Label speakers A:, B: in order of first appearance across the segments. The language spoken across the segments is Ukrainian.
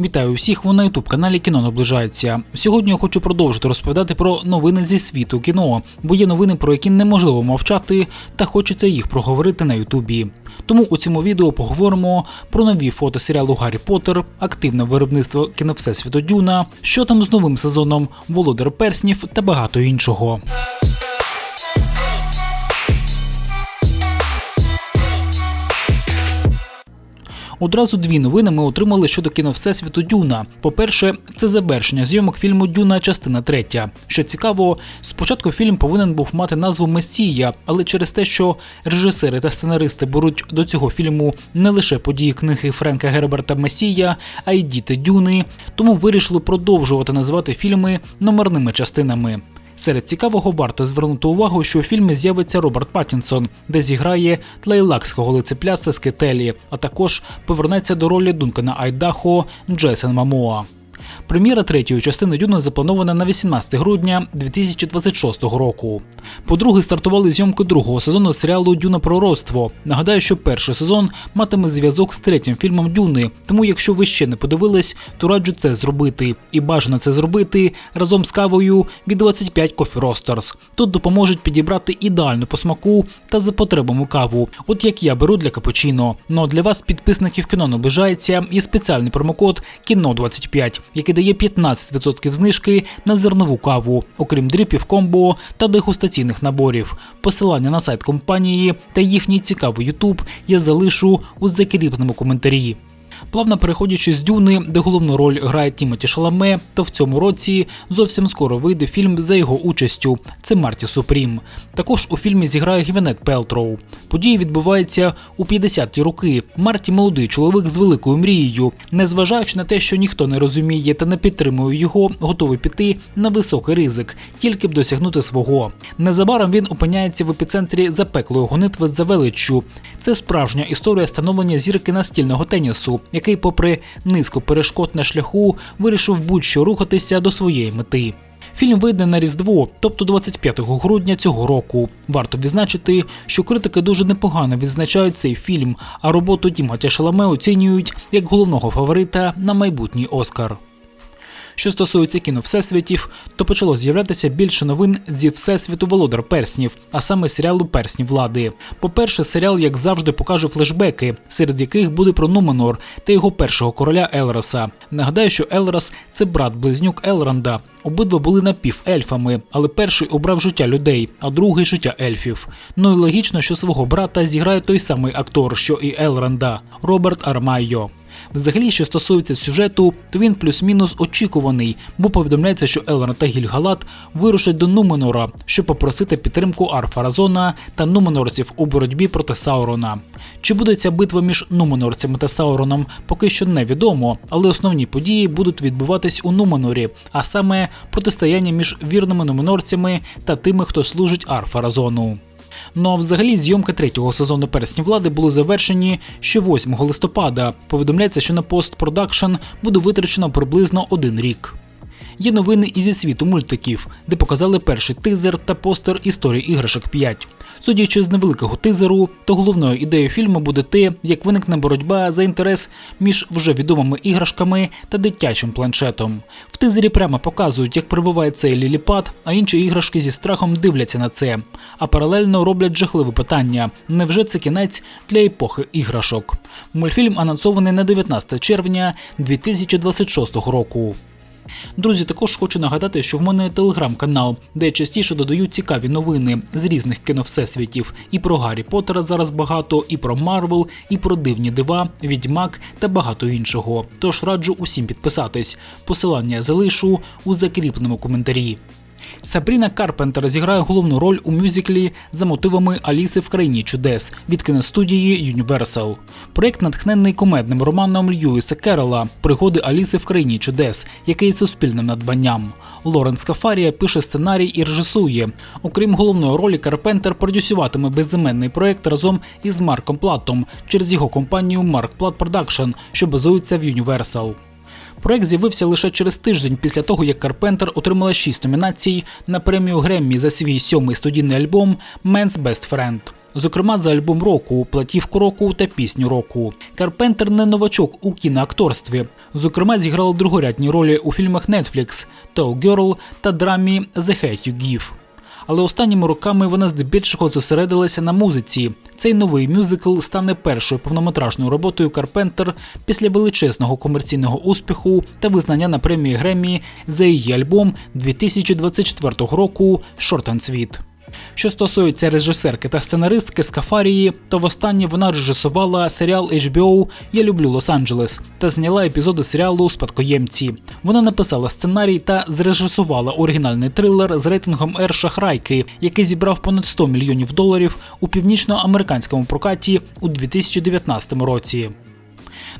A: Вітаю всіх ви на ютуб каналі Кіно наближається. Сьогодні я хочу продовжити розповідати про новини зі світу кіно, бо є новини, про які неможливо мовчати, та хочеться їх проговорити на Ютубі. Тому у цьому відео поговоримо про нові фото серіалу Гаррі Поттер, активне виробництво кіно Всесвіту Дюна, що там з новим сезоном Володар Перснів та багато іншого. Одразу дві новини ми отримали щодо кіно Всесвіту Дюна. По-перше, це завершення зйомок фільму Дюна, частина третя. Що цікаво, спочатку фільм повинен був мати назву Месія, але через те, що режисери та сценаристи беруть до цього фільму не лише події книги Френка Герберта Месія, а й діти Дюни, тому вирішили продовжувати називати фільми номерними частинами. Серед цікавого варто звернути увагу, що у фільмі з'явиться Роберт Паттінсон, де зіграє тлейлакського лицепляса Скетелі, а також повернеться до ролі Дункана Айдахо Джейсон Мамоа. Прем'єра третьої частини Дюна запланована на 18 грудня 2026 року. По-друге, стартували зйомки другого сезону серіалу Дюна Пророцтво. Нагадаю, що перший сезон матиме зв'язок з третім фільмом Дюни. Тому, якщо ви ще не подивились, то раджу це зробити. І бажано це зробити разом з кавою від 25 Coffee Roasters. Тут допоможуть підібрати ідеальну по смаку та за потребами каву, от як я беру для капучино. Ну а для вас, підписників кіно наближається, є спеціальний промокод кіно 25 який дає 15% знижки на зернову каву, окрім дріпів комбо та дегустаційних наборів. Посилання на сайт компанії та їхній цікавий YouTube я залишу у закріпленому коментарі. Плавно переходячи з Дюни, де головну роль грає Тімоті Шаламе, то в цьому році зовсім скоро вийде фільм за його участю. Це Марті Супрім. Також у фільмі зіграє Гвінет Пелтроу. Події відбуваються у 50-ті роки. Марті молодий чоловік з великою мрією, незважаючи на те, що ніхто не розуміє та не підтримує його, готовий піти на високий ризик, тільки б досягнути свого. Незабаром він опиняється в епіцентрі запеклої гонитви за величчю. Це справжня історія становлення зірки настільного тенісу який, попри низку перешкод на шляху, вирішив будь-що рухатися до своєї мети. Фільм вийде на Різдво, тобто 25 грудня цього року. Варто відзначити, що критики дуже непогано відзначають цей фільм, а роботу Діматя Шаламе оцінюють як головного фаворита на майбутній Оскар. Що стосується кіно всесвітів, то почало з'являтися більше новин зі всесвіту Володар Перснів, а саме серіалу Персні влади. По-перше, серіал, як завжди, покаже флешбеки, серед яких буде про Нуменор та його першого короля Елроса. Нагадаю, що Елрос це брат-близнюк Елранда. Обидва були напівельфами, але перший обрав життя людей, а другий життя ельфів. Ну і логічно, що свого брата зіграє той самий актор, що і Елранда Роберт Армайо. Взагалі, що стосується сюжету, то він плюс-мінус очікуваний, бо повідомляється, що Елрон та Гільгалат вирушать до Нуменора, щоб попросити підтримку Арфаразона та Нуменорців у боротьбі проти Саурона. Чи буде ця битва між Нуменорцями та Сауроном, поки що невідомо, але основні події будуть відбуватись у Нуменорі, а саме протистояння між вірними нуменорцями та тими, хто служить Арфаразону. Ну а взагалі зйомки третього сезону персні влади були завершені ще 8 листопада. Повідомляється, що на постпродакшн буде витрачено приблизно один рік. Є новини і зі світу мультиків, де показали перший тизер та постер історії іграшок 5. Судячи з невеликого тизеру, то головною ідеєю фільму буде те, як виникне боротьба за інтерес між вже відомими іграшками та дитячим планшетом. В тизері прямо показують, як прибуває цей ліліпад, а інші іграшки зі страхом дивляться на це. А паралельно роблять жахливе питання: невже це кінець для епохи іграшок? Мультфільм анонсований на 19 червня 2026 року. Друзі, також хочу нагадати, що в мене є телеграм-канал, де я частіше додаю цікаві новини з різних кіновсесвітів. І про Гаррі Поттера зараз багато, і про Марвел, і про дивні дива, відьмак та багато іншого. Тож раджу усім підписатись. Посилання залишу у закріпленому коментарі. Сабріна Карпентер зіграє головну роль у мюзиклі за мотивами Аліси в країні чудес від кіностудії Universal. Проєкт натхнений комедним романом Льюіса Керрола Пригоди Аліси в країні чудес, який суспільним надбанням. Лоренс Кафарія пише сценарій і режисує. Окрім головної ролі, Карпентер продюсуватиме безіменний проєкт разом із Марком Платом через його компанію Mark Platt Production, що базується в Universal. Проект з'явився лише через тиждень після того, як Карпентер отримала шість номінацій на премію Греммі за свій сьомий студійний альбом Men's Best Friend. зокрема за альбом року, платівку року та пісню року. Карпентер не новачок у кіноакторстві. Зокрема, зіграла другорядні ролі у фільмах Netflix Tall Girl та драмі The Hate You Give. Але останніми роками вона здебільшого зосередилася на музиці. Цей новий мюзикл стане першою повнометражною роботою Карпентер після величезного комерційного успіху та визнання на премії Греммі за її альбом 2024 року Short and Sweet. Що стосується режисерки та сценаристки Скафарії, то востаннє вона режисувала серіал HBO Я люблю Лос-Анджелес та зняла епізоди серіалу Спадкоємці. Вона написала сценарій та зрежисувала оригінальний трилер з рейтингом Р Шахрайки, який зібрав понад 100 мільйонів доларів у північноамериканському прокаті у 2019 році.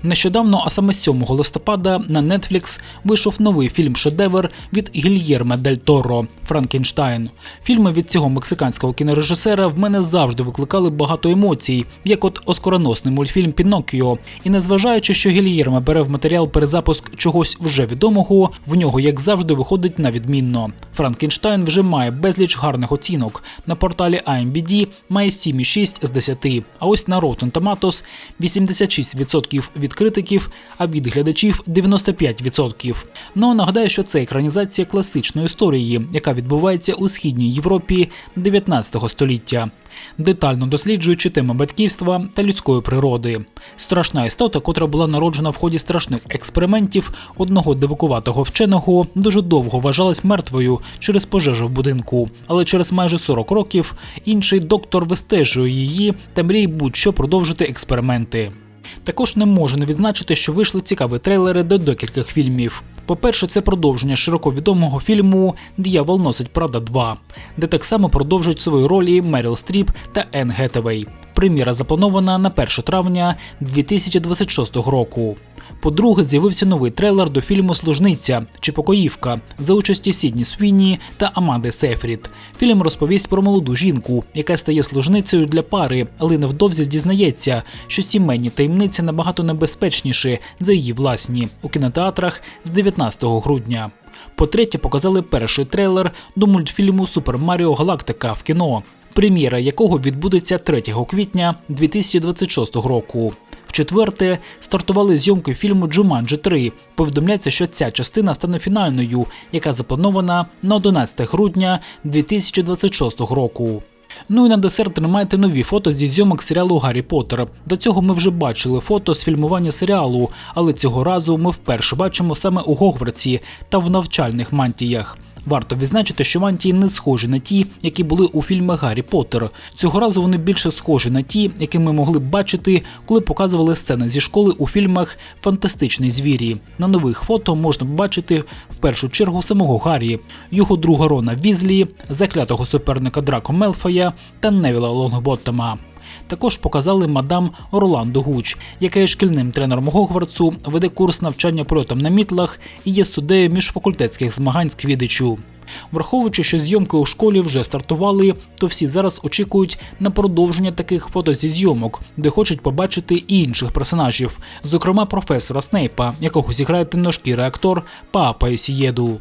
A: Нещодавно, а саме 7 листопада, на Netflix вийшов новий фільм-шедевр від Гільєрме Дель Торо Франкенштайн. Фільми від цього мексиканського кінорежисера в мене завжди викликали багато емоцій, як от оскароносний мультфільм Піноккіо. І незважаючи, що Гільєрме бере в матеріал перезапуск чогось вже відомого, в нього, як завжди, виходить на відмінно. Франкенштайн вже має безліч гарних оцінок. На порталі IMBD має 7,6 з 10, а ось на Rotten Tomatoes 86% від критиків, а від глядачів 95%. Ну нагадаю, що це екранізація класичної історії, яка відбувається у східній Європі 19 століття, детально досліджуючи теми батьківства та людської природи. Страшна істота, котра була народжена в ході страшних експериментів одного дивакуватого вченого, дуже довго вважалась мертвою через пожежу в будинку, але через майже 40 років інший доктор вистежує її та мріє будь-що продовжити експерименти. Також не можу не відзначити, що вийшли цікаві трейлери до декількох фільмів. По-перше, це продовження широко відомого фільму Д'явол носить Прада 2», де так само продовжують свої ролі Меріл Стріп та Енн Гетевей. Прем'єра запланована на 1 травня 2026 року. По-друге, з'явився новий трейлер до фільму Служниця чи Покоївка за участі Сідні Свіні та Аманди Сейфрід. Фільм розповість про молоду жінку, яка стає служницею для пари, але невдовзі дізнається, що сімейні таємниці набагато небезпечніші за її власні у кінотеатрах з 19 грудня. По-третє, показали перший трейлер до мультфільму Супер Маріо Галактика в кіно, прем'єра якого відбудеться 3 квітня 2026 року. В-четверте, стартували зйомки фільму Джуманджі 3. Повідомляється, що ця частина стане фінальною, яка запланована на 11 грудня 2026 року. Ну і на десерт тримайте нові фото зі зйомок серіалу Гаррі Поттер. До цього ми вже бачили фото з фільмування серіалу, але цього разу ми вперше бачимо саме у Гогвартсі та в навчальних мантіях. Варто відзначити, що мантії не схожі на ті, які були у фільмах Гаррі Поттер. Цього разу вони більше схожі на ті, які ми могли б бачити, коли показували сцени зі школи у фільмах Фантастичні звірі. На нових фото можна бачити в першу чергу самого Гаррі, його друга Рона Візлі, заклятого суперника Драко Мелфоя та Невіла Лонгботтома. Також показали мадам Орландо Гуч, яка є шкільним тренером Гогвартсу, веде курс навчання польотам на мітлах і є суддею міжфакультетських змагань з квідичу. Враховуючи, що зйомки у школі вже стартували, то всі зараз очікують на продовження таких фото зі зйомок, де хочуть побачити і інших персонажів, зокрема професора Снейпа, якого зіграє темношкірий актор Папа Ісієду.